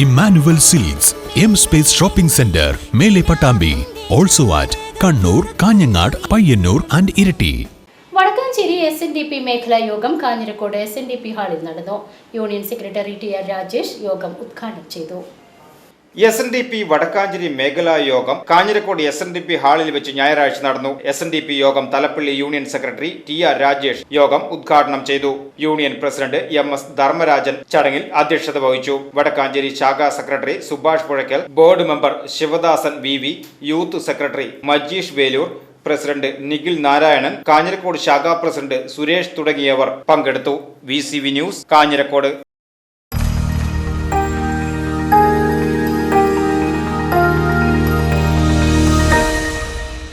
Immanuel silks M space shopping centre Mele Pattambi also at Kannur Kanhangad Payyanur and Iritty. Vadakkanchery S N D P മേഖലാ യോഗം Kanjirakode S N D P ഹാളിൽ നടന്നു. Union secretary T R Rajesh യോഗം ഉദ്ഘാടനം ചെയ്തു. S N D P Vadakkanchery മേഖലാ യോഗം Kanjirakode S N D P ഹാളിൽ വെച്ച് ഞായറാഴ്ച നടന്നു. എസ് എൻ ഡി പി യോഗം Thalappilly union secretary T R Rajesh യോഗം ഉദ്ഘാടനം ചെയ്തു. Union president M S Dharmarajan ചടങ്ങിൽ അധ്യക്ഷത വഹിച്ചു. വടക്കാഞ്ചേരി ശാഖാ secretary Subhash Puzhakkal board member Sivadasan V V youth secretary Majeesh Veloor president Nikhil Narayanan Kanjirakode ശാഖാ president Suresh തുടങ്ങിയവർ പങ്കെടുത്തു. V news Kanjirakode.